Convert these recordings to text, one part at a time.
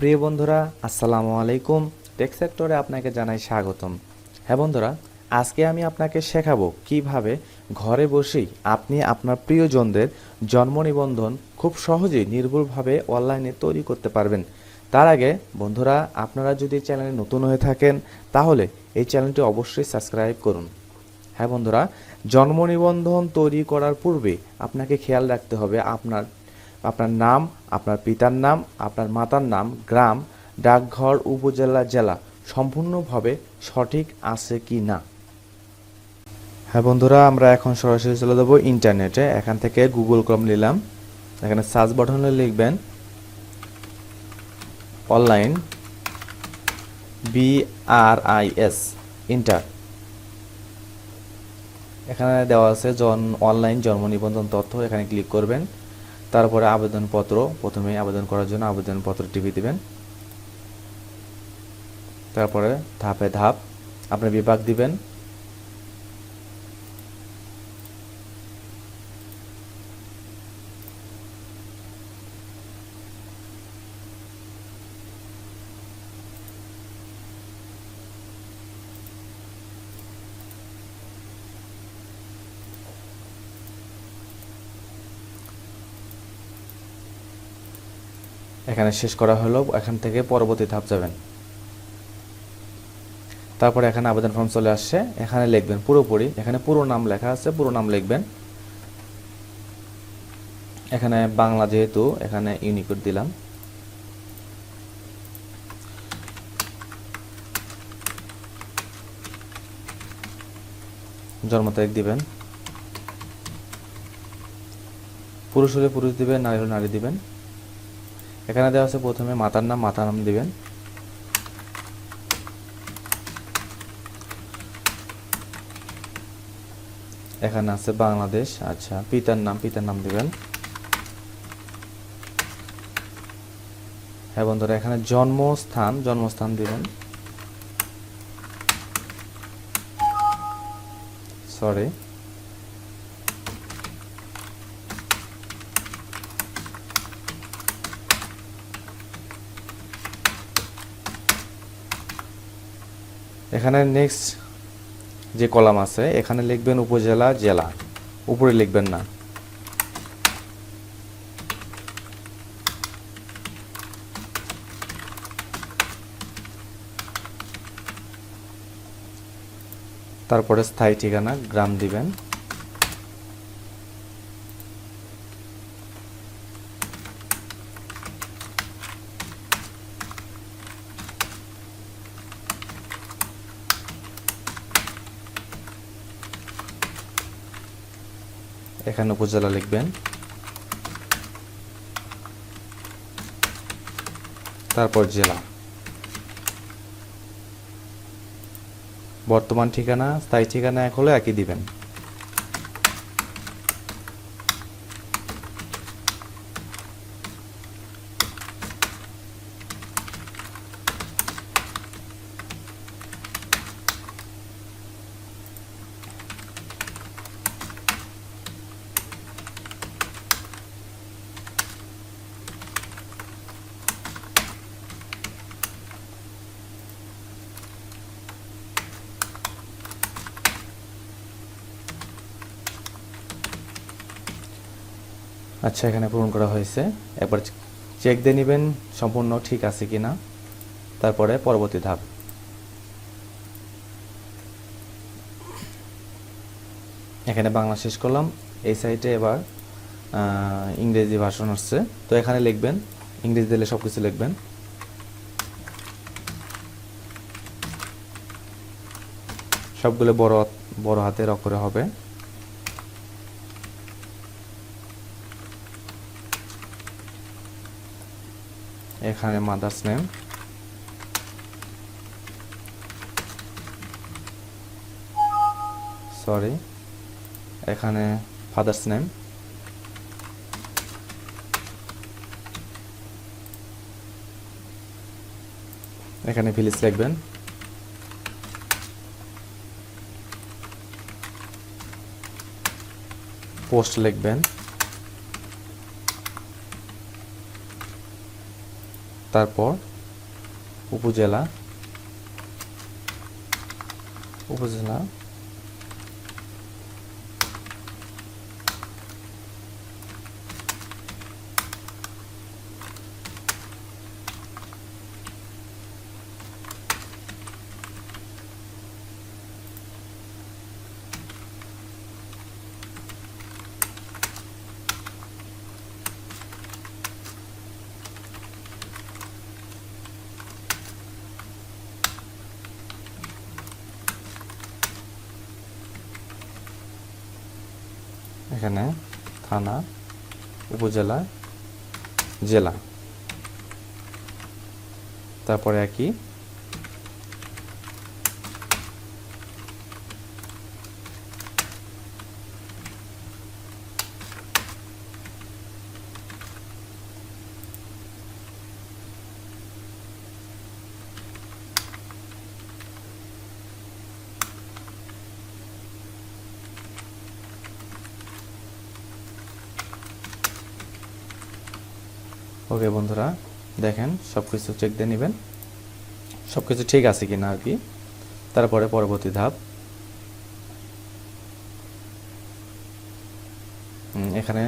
প্রিয় বন্ধুরা, আসসালামু আলাইকুম। টেক সেক্টরে আপনাকে জানাই স্বাগতম। হ্যাঁ বন্ধুরা, আজকে আমি আপনাকে শেখাবো কীভাবে ঘরে বসেই আপনি আপনার প্রিয়জনদের জন্ম নিবন্ধন খুব সহজেই নির্ভুলভাবে অনলাইনে তৈরি করতে পারবেন। তার আগে বন্ধুরা, আপনারা যদি চ্যানেলে নতুন হয়ে থাকেন, তাহলে এই চ্যানেলটি অবশ্যই সাবস্ক্রাইব করুন। হ্যাঁ বন্ধুরা, জন্ম নিবন্ধন তৈরি করার পূর্বে আপনাকে খেয়াল রাখতে হবে আপনার আপনার নাম, আপনার পিতার নাম, আপনার মাতার নাম, গ্রাম, ডাকঘর, উপজেলা, জেলা সম্পূর্ণভাবে সঠিক আছে কি না? হ্যাঁ বন্ধুরা, আমরা এখন সরাসরি চলে যাব ইন্টারনেটে। এখান থেকে গুগল ক্রম নিলাম। এখানে সার্চ বাটনে লিখবেন অনলাইন বিআরআইএস ইন্টার। এখানে দেওয়া আছে জন, অনলাইন জন্ম নিবন্ধন তথ্য। এখানে ক্লিক করবেন। তারপরে আবেদনপত্র, প্রথমে আবেদন করার জন্য আবেদনপত্র টিভি দিবেন। তারপরে ধাপে ধাপ আপনার বিভাগ দিবেন। এখানে শেষ করা হলো, এখান থেকে পরবর্তী ধাপ যাবেন। তারপরে এখানে আবেদন ফর্ম চলে আসছে, এখানে লিখবেন পুরোপুরি, এখানে পুরো নাম লেখা আছে, পুরো নাম লিখবেন। এখানে বাংলা যেহেতু, এখানে ইউনিকোড দিলাম। জন্ম তারিখ দিবেন। পুরুষ হলে পুরুষ দিবেন, নারী হলে নারী দিবেন। এখানে দেওয়া আছে প্রথমে মাতার নাম মাতার নাম দিবেন। এখানে আছে বাংলাদেশ আচ্ছা পিতার নাম পিতার নাম দিবেন। হ্যাঁ বন্ধুরা, এখানে জন্মস্থান জন্মস্থান দিবেন। সরি এখানে নেক্সট যে কলাম আছে, এখানে লিখবেন উপজেলা, জেলা। উপরে লিখবেন না। তারপরে স্থায়ী ঠিকানা, গ্রাম দিবেন। এখানে উপজেলা লিখবেন। তারপর জেলা। বর্তমান ঠিকানা স্থায়ী ঠিকানা এক হলে একই দিবেন। আচ্ছা এখানে পূরণ করা হয়েছে। একবার চেক দিয়ে নেবেন সম্পূর্ণ ঠিক আছে কি না তারপরে পরবর্তী ধাপ। এখানে বাংলা শেষ করলাম। এই সাইটে এবার ইংরেজি ভাষণ আসছে। তো এখানে লিখবেন, ইংরেজি দিলে সব কিছু লিখবেন। সবগুলো বড় বড় হাতের অক্ষরে হবে। এখানে মাদার্স নেম। সরি এখানে ফাদার্স নেম। এখানে ভিলেজ লিখবেন। পোস্ট লিখবেন। তারপর উপজেলা উপজেলা এখানে থানা উপজেলা জেলা। তারপরে একই। ওকে বন্ধুরা, দেখেন সব কিছু চেক দিয়ে নেবেন। সব কিছু ঠিক আছে কি আর কি। তারপরে পরবর্তী ধাপ। এখানে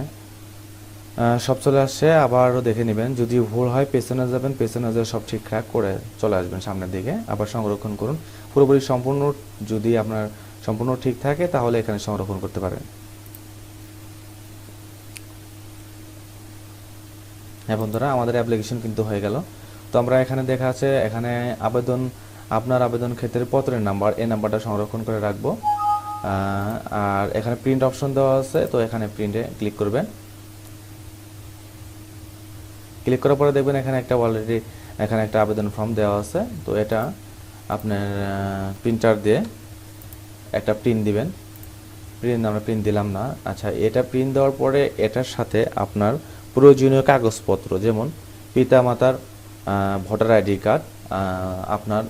সব চলে আসছে, আবারও দেখে নেবেন। যদি ভুল হয়, পেছনে যাবেন, পেছনে যেয়ে সব ঠিকঠাক করে চলে আসবেন সামনের দিকে। আবার সংরক্ষণ করুন। পুরোপুরি সম্পূর্ণ, যদি আপনার সম্পূর্ণ ঠিক থাকে, তাহলে এখানে সংরক্ষণ করতে পারেন। হ্যাঁ বন্ধুরা, আমাদের অ্যাপ্লিকেশন কিন্তু হয়ে গেল। তো আমরা এখানে দেখা আছে, এখানে আবেদন, আপনার আবেদন ক্ষেত্রের পত্রের নাম্বার, এই নাম্বারটা সংরক্ষণ করে রাখব। আর এখানে প্রিন্ট অপশন দেওয়া আছে, তো এখানে প্রিন্টে ক্লিক করবেন। ক্লিক করার পরে দেখবেন এখানে একটা অলরেডি এখানে একটা আবেদন ফর্ম দেওয়া আছে। তো এটা আপনার প্রিন্টার দিয়ে একটা প্রিন্ট দিবেন। প্রিন্ট আমরা প্রিন্ট দিলাম না। আচ্ছা এটা প্রিন্ট দেওয়ার পরে এটার সাথে আপনার প্রয়োজনীয় কাগজপত্র, যেমন পিতামাতার ভোটার আইডি কার্ড আপনার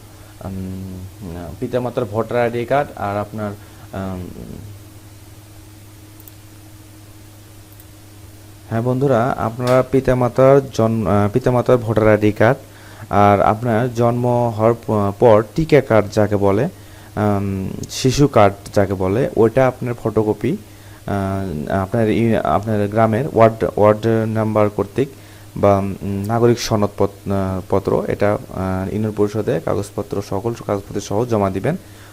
পিতামাতার ভোটার আইডি কার্ড আর আপনার হ্যাঁ বন্ধুরা, আপনারা পিতামাতার জন্ম পিতামাতার ভোটার আইডি কার্ড আর আপনার জন্ম হওয়ার পর টিকা কার্ড যাকে বলে শিশু কার্ড যাকে বলে, ওইটা আপনার ফটোকপি আপনার আপনার গ্রামের ওয়ার্ড ওয়ার্ড নাম্বার কর্তৃক বা নাগরিক সনদ পত্র, এটা ইউনিয়ন পরিষদে কাগজপত্র সকল কাগজপত্র সহ জমা দিবেন।